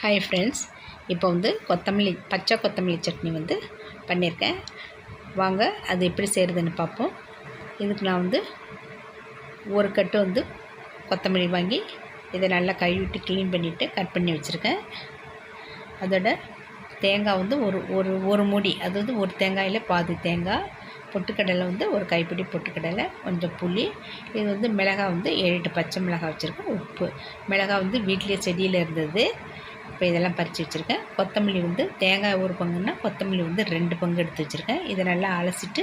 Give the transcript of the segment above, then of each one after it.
Hi friends இப்போ வந்து கொத்தமல்லி பச்சை கொத்தமல்லி சட்னி வந்து பண்ணியிருக்கேன். வாங்க அது எப்படி செய்கிறதுன்னு பார்ப்போம். இதுக்கு நான் வந்து ஒரு கட்டு வந்து கொத்தமல்லி வாங்கி இதை நல்லா கழுவிட்டு க்ளீன் பண்ணிவிட்டு கட் பண்ணி வச்சுருக்கேன். அதோட தேங்காய் வந்து ஒரு ஒரு ஒரு மூடி அதாவது ஒரு தேங்காயில் பாதி தேங்காய் பொட்டுக்கடலை வந்து ஒரு கைப்பிடி பொட்டுக்கடலை கொஞ்சம் புளி இது வந்து மிளகாய் வந்து ஏழு எட்டு பச்சை மிளகாய் வச்சுருக்கேன் உப்பு. மிளகாய் வந்து வீட்டிலேயே செடியில் இருந்தது. இப்போ இதெல்லாம் பறித்து வச்சுருக்கேன். கொத்தமல்லி வந்து தேங்காய் ஒரு பங்குன்னா கொத்தமல்லி வந்து ரெண்டு பங்கு எடுத்து வச்சுருக்கேன். இதை நல்லா அலசிட்டு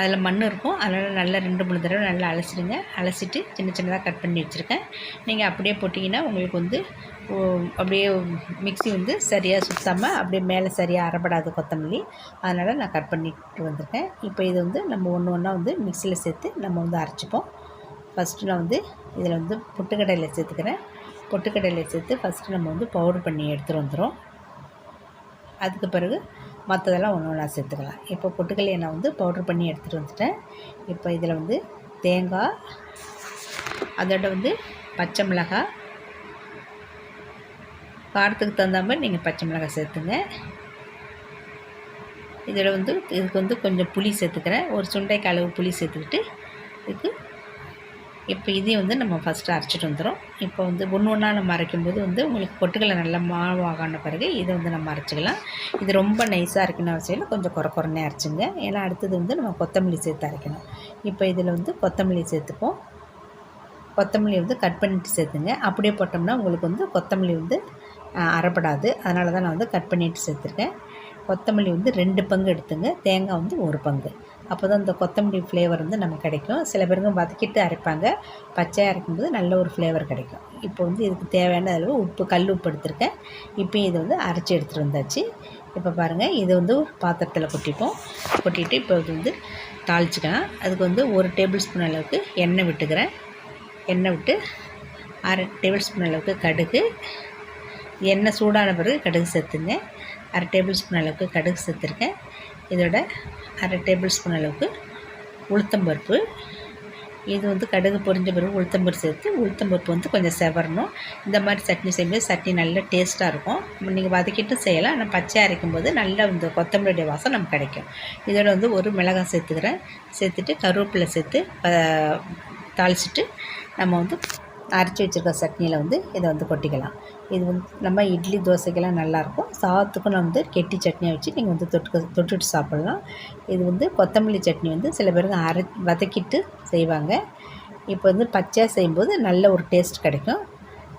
அதில் மண் இருக்கும். அதனால் நல்லா ரெண்டு மூணு தடவை நல்லா அலசிடுங்க. அலசிட்டு சின்ன சின்னதாக கட் பண்ணி வச்சுருக்கேன். நீங்கள் அப்படியே போட்டிங்கன்னா உங்களுக்கு வந்து அப்படியே மிக்சி வந்து சரியாக சுத்தாமல் அப்படியே மேலே சரியாக அரைப்படாது கொத்தமல்லி. அதனால் நான் கட் பண்ணிட்டு வந்திருக்கேன். இப்போ இது வந்து நம்ம ஒன்று ஒன்றா வந்து மிக்சியில் சேர்த்து நம்ம வந்து அரைச்சிப்போம். ஃபஸ்ட்டு நான் வந்து இதில் வந்து புட்டுக்கடையில் சேர்த்துக்கிறேன். பொட்டுக்கடலை சேர்த்து ஃபஸ்ட்டு நம்ம வந்து பவுடர் பண்ணி எடுத்துகிட்டு வந்துடும் அதுக்கு பிறகு மற்றதெல்லாம் ஒன்று ஒன்றா சேர்த்துக்கலாம். இப்போ பொட்டுக்கல்லையை நான் வந்து பவுட்ரு பண்ணி எடுத்துகிட்டு வந்துட்டேன். இப்போ இதில் வந்து தேங்காய் அதோட வந்து பச்சை மிளகாய் காரத்துக்கு தகுந்த மாதிரி நீங்கள் பச்சை மிளகாய் சேர்த்துங்க. இதில் வந்து இதுக்கு வந்து கொஞ்சம் புளி சேர்த்துக்கிறேன். ஒரு சுண்டைக்கு அளவு புளி சேர்த்துக்கிட்டு இதுக்கு இப்போ இதையும் வந்து நம்ம ஃபஸ்ட்டு அரைச்சிட்டு வந்துடும் இப்போ வந்து ஒன்று ஒன்றா நம்ம அரைக்கும்போது வந்து உங்களுக்கு பொட்டுகளை நல்லா மாவாகான பிறகு இதை வந்து நம்ம அரைச்சிக்கலாம். இது ரொம்ப நைஸாக அரைக்கணும் அவசியம் கொஞ்சம் குறை குறைனே அரைச்சிங்க. ஏன்னா அடுத்தது வந்து நம்ம கொத்தமல்லி சேர்த்து அரைக்கணும். இப்போ இதில் வந்து கொத்தமல்லி சேர்த்துப்போம். கொத்தமல்லி வந்து கட் பண்ணிட்டு சேர்த்துங்க. அப்படியே போட்டோம்னா உங்களுக்கு வந்து கொத்தமல்லி வந்து அரைப்படாது. அதனால தான் நான் வந்து கட் பண்ணிட்டு சேர்த்துருக்கேன். கொத்தமல்லி வந்து ரெண்டு பங்கு எடுத்துங்க. தேங்காய் வந்து ஒரு பங்கு. அப்போ தான் இந்த கொத்தமல்லி ஃப்ளேவர் வந்து நமக்கு கிடைக்கும். சில பேருங்க வதக்கிட்டு அரைப்பாங்க. பச்சையாக அரைக்கும்போது நல்ல ஒரு ஃப்ளேவர் கிடைக்கும். இப்போ வந்து இதுக்கு தேவையான அளவு உப்பு கல் உப்பு எடுத்திருக்கேன். இப்போ இதை வந்து அரைச்சி எடுத்துகிட்டு வந்தாச்சு. இப்போ பாருங்கள் இதை வந்து ஒரு பாத்திரத்தில் கொட்டிப்போம். கொட்டிட்டு இப்போ இது வந்து தாளிச்சிக்கலாம். அதுக்கு வந்து ஒரு டேபிள் ஸ்பூன் அளவுக்கு எண்ணெய் விட்டுக்கிறேன். எண்ணெய் விட்டு அரை டேபிள் ஸ்பூன் அளவுக்கு கடுகு. எண்ணெய் சூடான பிறகு கடுகு சேர்த்துங்க. அரை டேபிள் ஸ்பூன் அளவுக்கு கடுகு சேர்த்துருக்கேன். இதோட அரை டேபிள் ஸ்பூன் அளவுக்கு உளுத்தம்பருப்பு இது வந்து கடுகு பொரிஞ்ச பிறகு உளுத்தம்பருப்பு சேர்த்து உளுத்தம்பருப்பு வந்து கொஞ்சம் செவரணும். இந்த மாதிரி சட்னி செய்யும்போது சட்னி நல்ல டேஸ்ட்டாக இருக்கும். நீங்கள் வதக்கிட்டு செய்யலாம். ஆனால் பச்சை அரைக்கும் போது நல்ல இந்த கொத்தமல்லியுடைய வாசம் நமக்கு கிடைக்கும். இதோட வந்து ஒரு மிளகாய் சேர்த்துக்கிறேன். சேர்த்துட்டு கருவேப்பிலை சேர்த்து தாளிச்சிட்டு நம்ம வந்து அரைச்சி வச்சுருக்க சட்னியில் வந்து இதை வந்து கொட்டிக்கலாம். இது வந்து நம்ம இட்லி தோசைக்கெல்லாம் நல்லாயிருக்கும். சாதத்துக்கும் நம்ம வந்து கெட்டி சட்னியாக வச்சு நீங்கள் வந்து தொட்டு தொட்டுட்டு சாப்பிட்லாம். இது வந்து கொத்தமல்லி சட்னி வந்து சில பேருக்கு அரை வதக்கிட்டு செய்வாங்க. இப்போ வந்து பச்சையாக செய்யும்போது நல்ல ஒரு டேஸ்ட் கிடைக்கும்.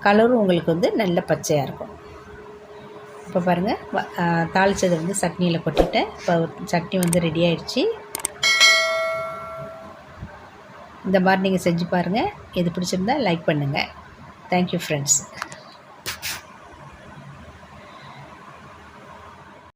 கலரும் உங்களுக்கு வந்து நல்ல பச்சையாக இருக்கும். இப்போ பாருங்கள் தாளித்ததை வந்து சட்னியில் கொட்டிட்டேன். இப்போ சட்னி வந்து ரெடி ஆயிடுச்சு. இந்த மாதிரி நீங்கள் செஞ்சு பாருங்கள் எது பிடிச்சிருந்தா லைக் பண்ணுங்கள் தேங்க்யூ ஃப்ரெண்ட்ஸ்